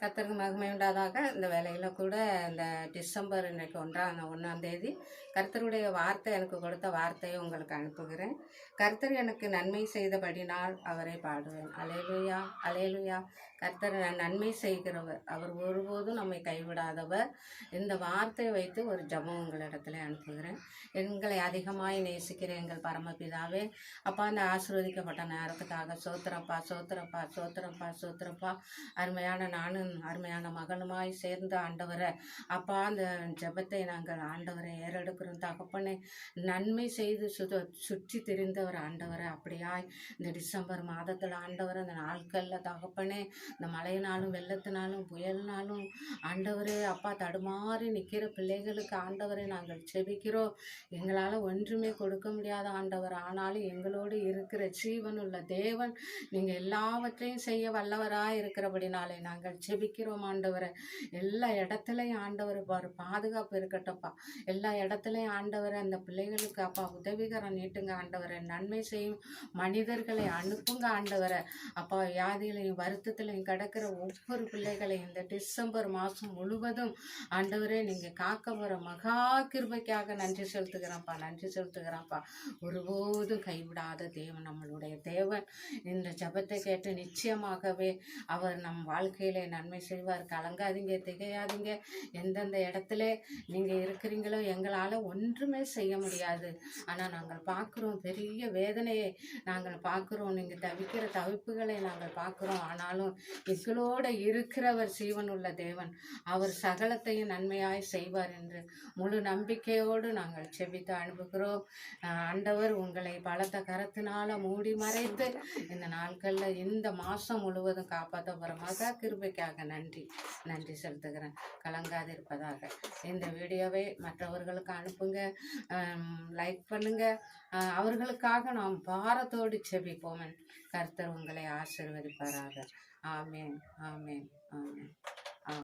கத்தருக்கு மகிமை உண்டாதாக இந்த வேலையில் கூட இந்த டிசம்பர் இன்றைக்கு ஒன்றாம் ஒன்றாம் தேதி கர்த்தருடைய வார்த்தை எனக்கு கொடுத்த வார்த்தையை உங்களுக்கு அனுப்புகிறேன். கர்த்தர் எனக்கு நன்மை செய்தபடினால் அவரை பாடுவேன். Hallelujah hallelujah. கர்த்தர் நன்மை செய்கிறவர். அவர் ஒருபோதும் நம்மை கைவிடாதவர். இந்த வார்த்தையை வைத்து ஒரு ஜபம் உங்களிடத்துல அனுப்புகிறேன். எங்களை அதிகமாய் நேசிக்கிற எங்கள் பரமபிதாவே அப்பா அந்த ஆசிர்வதிக்கப்பட்ட நேரத்துக்காக சோத்திரப்பா சோத்திரப்பா சோத்திரப்பா சோத்திரப்பா. அருமையான நானும் அருமையான மகனுமாய் சேர்ந்த ஆண்டவரை. அப்பா அந்த ஜெபத்தை நாங்கள் ஆண்டவரை ஏறெடுக்கிறோம். தகப்பனை நன்மை செய்து சுத சுற்றி திரிந்தவர் ஆண்டவரை. அப்படியாய் இந்த டிசம்பர் மாதத்தில் ஆண்டவர் அந்த நாட்களில் தகப்பனே இந்த மழையினாலும் வெள்ளத்தினாலும் புயல்னாலும் ஆண்டவரே அப்பா தடுமாறி நிற்கிற பிள்ளைகளுக்கு ஆண்டவரை நாங்கள் செபிக்கிறோம் எங்களால் ஒன்றுமே கொடுக்க முடியாத ஆண்டவர். ஆனாலும் எங்களோடு இருக்கிற ஜீவனுள்ள தேவன் நீங்கள் எல்லாவற்றையும் செய்ய வல்லவராக இருக்கிறபடினாலே நாங்கள் ஜெபிக்கிறோம் ஆண்டவரை. எல்லா இடத்துலையும் ஆண்டவர் பாரு பாதுகாப்பு இருக்கட்டும்ப்பா. எல்லா இடத்துலையும் ஆண்டவரை அந்த பிள்ளைகளுக்கு அப்பா உதவிகரம் நீட்டுங்க ஆண்டவரை. நன்மை செய்யும் மனிதர்களை அனுப்புங்க ஆண்டவரை. அப்பா வியாதிகளையும் வருத்தத்திலையும் கிடக்கிற ஒவ்வொரு பிள்ளைகளையும் இந்த டிசம்பர் மாதம் முழுவதும் ஆண்டவரே நீங்கள் காக்க வர மகா கிருபைக்காக நன்றி செலுத்துகிறேன்ப்பா நன்றி செலுத்துகிறேன்ப்பா. ஒருபோதும் கைவிடாத தேவன் நம்மளுடைய தேவன். இந்த ஜெபத்தை கேட்டு நிச்சயமாகவே அவர் நம் வாழ்க்கையிலே நன்மை செய்வார். கலங்காதீங்க திகையாதீங்க. எந்தெந்த இடத்துல நீங்கள் இருக்கிறீங்களோ எங்களால் ஒன்றுமே செய்ய முடியாது. ஆனால் நாங்கள் பார்க்குறோம் பெரிய வேதனையை நாங்கள் பார்க்குறோம். நீங்கள் தவிக்கிற தவிப்புகளை நாங்கள் பார்க்குறோம். ஆனாலும் எங்களோட இருக்கிறவர் சீவனுள்ள தேவன். அவர் சகலத்தையும் நன்மையாய் செய்வார் என்று முழு நம்பிக்கையோடு நாங்கள் செபித்து அனுப்புகிறோம். ஆண்டவர் உங்களை பலத்த கரத்தினால மூடி மறைத்து இந்த நாட்களில் இந்த மாதம் முழுவதும் காப்பாற்ற போகிறமாக கிருபைக்காக கிருபைக்காக நன்றி நன்றி செலுத்துகிறேன். கலங்காதிருப்பதாக இந்த வீடியோவை மற்றவர்களுக்கு அனுப்புங்க. லைக் பண்ணுங்க. அவர்களுக்காக நாம் பாரத்தோடு செபிப்போம். கர்த்தர் உங்களை ஆசிர்வதிப்பாராக. ஆமேன் ஆமேன் ஆமேன்.